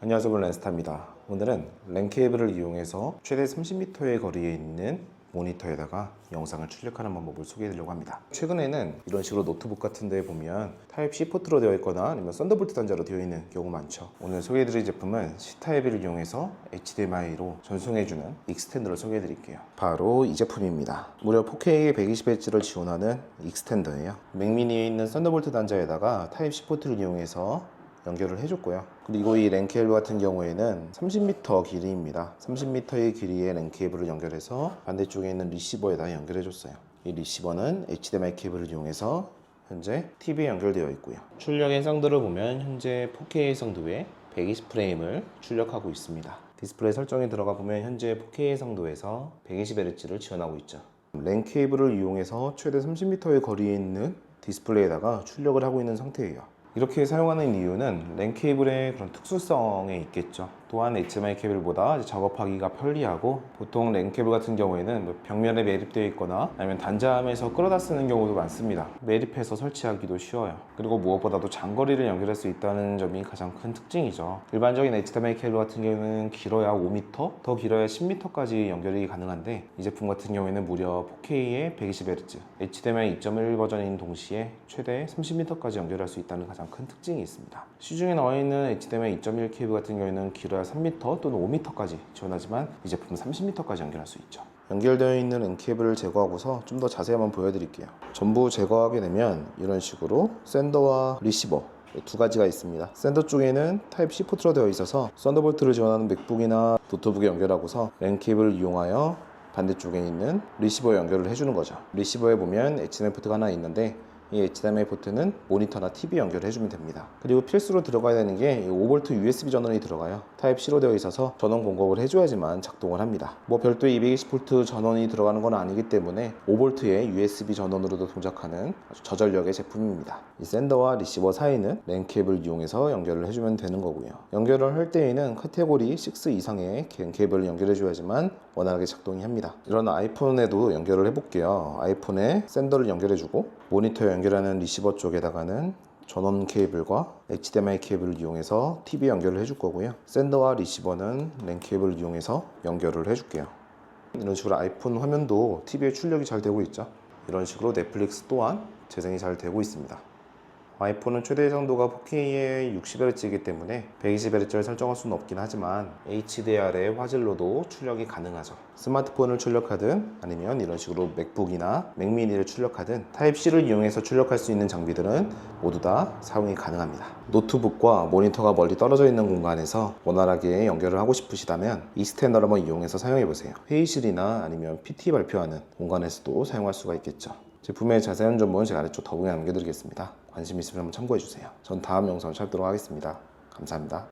안녕하세요 랜스타입니다. 오늘은 랜 케이블을 이용해서 최대 30m의 거리에 있는 모니터에다가 영상을 출력하는 방법을 소개해 드리려고 합니다. 최근에는 이런 식으로 노트북 같은 데 보면 타입 C 포트로 되어 있거나 아니면 썬더볼트 단자로 되어 있는 경우 많죠. 오늘 소개해 드릴 제품은 C타입을 이용해서 HDMI로 전송해 주는 익스텐더를 소개해 드릴게요. 바로 이 제품입니다. 무려 4K 120Hz를 지원하는 익스텐더예요. 맥미니에 있는 썬더볼트 단자에다가 타입 C 포트를 이용해서 연결을 해줬고요. 그리고 이 랜케이블 같은 경우에는 30m 길이입니다. 30m의 길이의 랜케이블을 연결해서 반대쪽에 있는 리시버에다 연결해줬어요. 이 리시버는 HDMI 케이블을 이용해서 현재 TV에 연결되어 있고요. 출력 해상도를 보면 현재 4K 해상도에 120프레임을 출력하고 있습니다. 디스플레이 설정에 들어가 보면 현재 4K 해상도에서 120Hz를 지원하고 있죠. 랜 케이블을 이용해서 최대 30m의 거리에 있는 디스플레이에다가 출력을 하고 있는 상태예요. 이렇게 사용하는 이유는 랜 케이블의 그런 특수성에 있겠죠. 또한 HDMI 케이블보다 작업하기가 편리하고 보통 랜 케이블 같은 경우에는 뭐 벽면에 매립되어 있거나 아니면 단자함에서 끌어다 쓰는 경우도 많습니다. 매립해서 설치하기도 쉬워요. 그리고 무엇보다도 장거리를 연결할 수 있다는 점이 가장 큰 특징이죠. 일반적인 HDMI 케이블 같은 경우는 길어야 5m, 더 길어야 10m까지 연결이 가능한데 이 제품 같은 경우에는 무려 4K에 120Hz, HDMI 2.1 버전인 동시에 최대 30m까지 연결할 수 있다는 가장 큰 특징이 있습니다. 시중에 나와 있는 HDMI 2.1 케이블 같은 경우에는 길어야 3m 또는 5m까지 지원하지만 이 제품은 30m까지 연결할 수 있죠. 연결되어 있는 N 케이블을 제거하고서 좀 더 자세히 한번 보여드릴게요. 전부 제거하게 되면 이런 식으로 샌더와 리시버 두 가지가 있습니다. 샌더 쪽에는 타입 C 포트로 되어 있어서 썬더볼트를 지원하는 맥북이나 노트북에 연결하고서 랜 케이블을 이용하여 반대쪽에 있는 리시버에 연결을 해주는 거죠. 리시버에 보면 HDMI 포트가 하나 있는데 이 HDMI 포트는 모니터나 TV 연결을 해주면 됩니다. 그리고 필수로 들어가야 되는 게 5V USB 전원이 들어가요. 타입 C로 되어 있어서 전원 공급을 해줘야지만 작동을 합니다. 뭐 별도의 220V 전원이 들어가는 건 아니기 때문에 5V의 USB 전원으로도 동작하는 아주 저전력의 제품입니다. 이 샌더와 리시버 사이는 랜 케이블을 이용해서 연결을 해주면 되는 거고요. 연결을 할 때에는 카테고리 6 이상의 랜 케이블을 연결해 줘야지만 원활하게 작동이 합니다. 이런 아이폰에도 연결을 해볼게요. 아이폰에 샌더를 연결해주고 모니터 에 연결하는 리시버 쪽에다가는 전원 케이블과 HDMI 케이블을 이용해서 TV 연결을 해줄 거고요. 샌더와 리시버는 랜 케이블을 이용해서 연결을 해줄게요. 이런 식으로 아이폰 화면도 TV에 출력이 잘 되고 있죠. 이런 식으로 넷플릭스 또한 재생이 잘 되고 있습니다. 아이폰은 최대 해상도가 4K에 60Hz이기 때문에 120Hz를 설정할 수는 없긴 하지만 HDR의 화질로도 출력이 가능하죠. 스마트폰을 출력하든 아니면 이런 식으로 맥북이나 맥미니를 출력하든 타입C를 이용해서 출력할 수 있는 장비들은 모두 다 사용이 가능합니다. 노트북과 모니터가 멀리 떨어져 있는 공간에서 원활하게 연결을 하고 싶으시다면 이 스탠더를 한번 이용해서 사용해 보세요. 회의실이나 아니면 PT 발표하는 공간에서도 사용할 수가 있겠죠. 제품의 자세한 정보는 제가 아래쪽 더보기에 남겨드리겠습니다. 관심 있으면 한번 참고해주세요. 전 다음 영상을 찾도록 하겠습니다. 감사합니다.